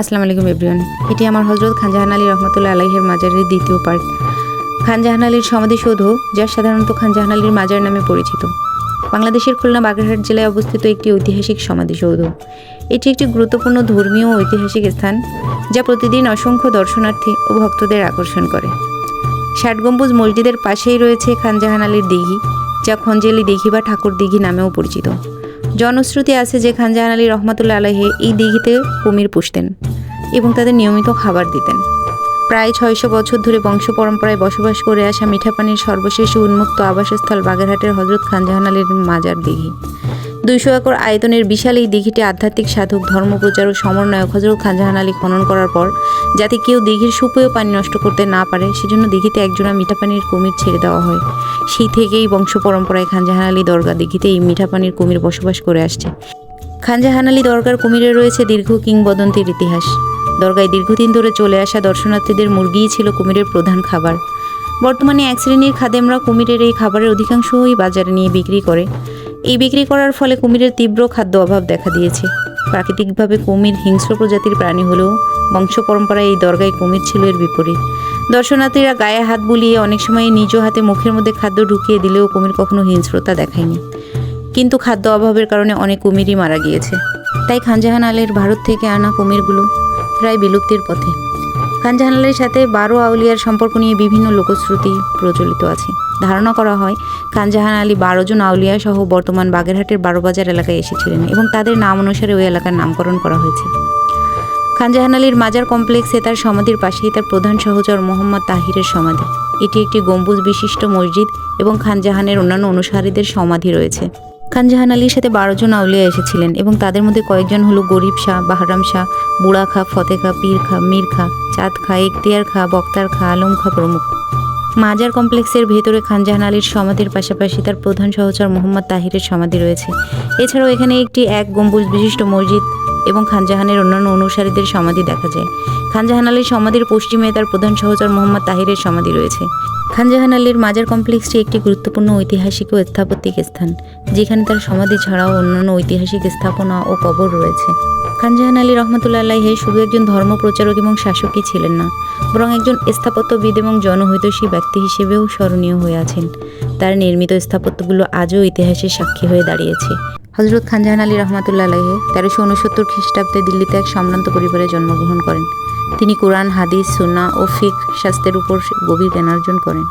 আসসালামু আলাইকুম, এভরিওয়ান। এটি আমার হজরত খানজাহান আলী রহমতুল্লাহ আলাইহের মাজারের দ্বিতীয় পার্ট খানজাহান আলীর সমাধিসৌধ যা সাধারণত খানজাহান আলীর মাজার নামে পরিচিত। বাংলাদেশের খুলনা বাগেরহাট জেলায় অবস্থিত একটি ঐতিহাসিক সমাধিসৌধ এটি একটি গুরুত্বপূর্ণ ধর্মীয় ঐতিহাসিক স্থান, যা প্রতিদিন অসংখ্য দর্শনার্থী ও ভক্তদের আকর্ষণ করে। ষাট গম্বুজ মসজিদের পাশেই রয়েছে খানজাহান আলীর দিঘি, যা খঞ্জেলি দিঘি বা ঠাকুর দিঘি নামেও পরিচিত। জনশ্রুতি আছে যে খানজাহান আলী রহমতুল্লা আলহে এই দিঘিতে কুমির পুষতেন এবং তাদের নিয়মিত খাবার দিতেন। প্রায় ছয়শো বছর ধরে বংশ পরম্পরায় বসবাস করে আসা মিঠাপানির সর্বশেষ উন্মুক্ত আবাসস্থল বাগেরহাটের হজরত খানজাহান আলীর মাজার দিঘি। দুইশো একর আয়তনের বিশাল এই দিঘিটি আধ্যাত্মিক সাধক ধর্মপ্রচার ও সমন্বয়ক হজরত খানজাহান আলী খনন করার পর যাতে কেউ দিঘির সুপেয় পানি নষ্ট করতে না পারে, সেজন্য দিঘিতে একজোড়া মিঠা পানির কুমির ছেড়ে দেওয়া হয়। সেই থেকেই বংশ পরম্পরায় খানজাহান আলী দরগা দিঘিতে এই মিঠা পানির কুমির বসবাস করে আসছে। খানজাহান আলী দরগার কুমিরে রয়েছে দীর্ঘ কিংবদন্তির ইতিহাস। দরগায় দীর্ঘদিন ধরে চলে আসা দর্শনার্থীদের মুরগিই ছিল কুমিরের প্রধান খাবার। বর্তমানে এক শ্রেণির খাদেমরা কুমিরের এই খাবারের অধিকাংশই বাজারে নিয়ে বিক্রি করে। এই বিক্রি করার ফলে কুমিরের তীব্র খাদ্য অভাব দেখা দিয়েছে। প্রাকৃতিকভাবে কুমির হিংস্র প্রজাতির প্রাণী হলেও বংশ পরম্পরায় এই দরগায় কুমির ছিল এর বিপরীত। দর্শনার্থীরা গায়ে হাত বুলিয়ে অনেক সময় নিজ হাতে মুখের মধ্যে খাদ্য ঢুকিয়ে দিলেও কুমির কখনো হিংস্রতা দেখায়নি। কিন্তু খাদ্য অভাবের কারণে অনেক কুমিরই মারা গিয়েছে। তাই খানজাহান আলের ভারত থেকে আনা কুমিরগুলো প্রায় বিলুপ্তির পথে। খানজাহান আলের সাথে বারো আউলিয়ার সম্পর্ক নিয়ে বিভিন্ন লোকশ্রুতি প্রচলিত আছে। ধারণা করা হয় খানজাহান আলী বারো জন আউলিয়া সহ বর্তমান বাগেরহাটের বারোবাজার এলাকায় এসেছিলেন এবং তাদের নাম অনুসারে ওই এলাকার নামকরণ করা হয়েছে। খানজাহান আলীর মাজার কমপ্লেক্সে তার সমাধির পাশেই তার প্রধান সহচর মোহাম্মদ তাহিরের সমাধি। এটি একটি গম্বুজ বিশিষ্ট মসজিদ এবং খানজাহানের অন্যান্য অনুসারীদের সমাধি রয়েছে। খানজাহান আলীর সাথে বারো জন আউলিয়া এসেছিলেন এবং তাদের মধ্যে কয়েকজন হলো গরিব শাহ, বাহারাম শাহ, বুড়া খা ফতে খা, পীর খা, মীর খা, চাঁদ খা ইখতিয়ার খা, বক্তার খা, আলম খা প্রমুখ। মাজার কমপ্লেক্সের ভেতরে খানজাহান আলীর সমাধির পাশাপাশি তার প্রধান সহচর মোহাম্মদ তাহিরের সমাধি রয়েছে। এছাড়াও এখানে একটি এক গম্বুজ বিশিষ্ট মসজিদ এবং খানজাহানের অন্যান্য অনুসারীদের সমাধি দেখা যায়। খানজাহান আলীর সমাধির পশ্চিমে তার প্রধান সহচর মোহাম্মদ তাহিরের সমাধি রয়েছে। খানজাহান আলীর মাজার কমপ্লেক্সটি একটি গুরুত্বপূর্ণ ঐতিহাসিক ও স্থাপত্যিক স্থান, যেখানে তার সমাধি ছাড়াও অন্যান্য ঐতিহাসিক স্থাপনা ও কবর রয়েছে। খানজাহান আলী রহমতুল্লাহ শুধু একজন ধর্মপ্রচারক এবং শাসকই ছিলেন না, বরং একজন স্থাপত্যবিদ এবং জনহিতৈষী ব্যক্তি হিসেবেও স্মরণীয় হয়ে আছেন। তার নির্মিত স্থাপত্যগুলো আজও ইতিহাসের সাক্ষী হয়ে দাঁড়িয়েছে। হজরত খানজাহান আলী রহমতুল্লাহ আলাইহে তেরোশো উনসত্তর খ্রিস্টাব্দে দিল্লিতে এক সম্ভ্রান্ত পরিবারে জন্মগ্রহণ করেন। তিনি কোরআন, হাদিস সুনা ও ফিক শাস্ত্রের উপর গভীর জ্ঞান অর্জন করেন।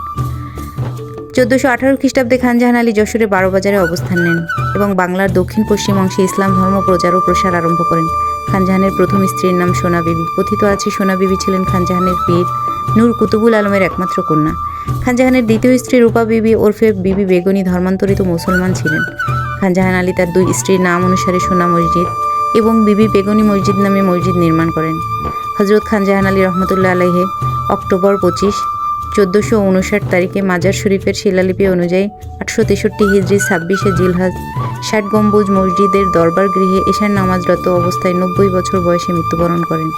চোদ্দোশো আঠারো খ্রিস্টাব্দে খানজাহান আলী যশোরে বারো বাজারে অবস্থান নেন এবং বাংলার দক্ষিণ পশ্চিম অংশে ইসলাম ধর্ম, প্রচার ও প্রসার আরম্ভ করেন। খানজাহানের প্রথম স্ত্রীর নাম সোনা বিবি। কথিত আছে, সোনা বিবি ছিলেন খানজাহানের পীর নূর কুতুবুল আলমের একমাত্র কন্যা। খানজাহানের দ্বিতীয় স্ত্রী রূপা বিবি ওরফে বিবি বেগুনি ধর্মান্তরিত মুসলমান ছিলেন। খানজাহান আলী তার দুই স্ত্রীর নাম অনুসারে সোনা মসজিদ এবং বিবি বেগুনি মসজিদ নামে মসজিদ নির্মাণ করেন। হজরত খানজাহান আলী রহমতুল্লাহ আলাইহে, অক্টোবর পঁচিশ চোদ্দোশো উনষাট তারিখে মাজার শরীফের শিলালিপি অনুযায়ী আটশো তেষট্টি হিজড়ি ছাব্বিশে জিলহাজ, ষাট গম্বুজ মসজিদের দরবার গৃহে এশার নামাজরত অবস্থায় নব্বই বছর বয়সে মৃত্যুবরণ করেন।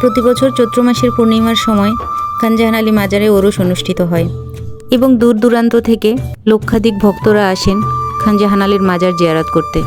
প্রতি বছর চৈত্র মাসের পূর্ণিমার সময় খানজাহান আলী মাজারে ওরস অনুষ্ঠিত হয় এবং দূর দূরান্ত থেকে লক্ষাধিক ভক্তরা আসেন খানজাহান আলীর মাজার জিয়ারত করতে।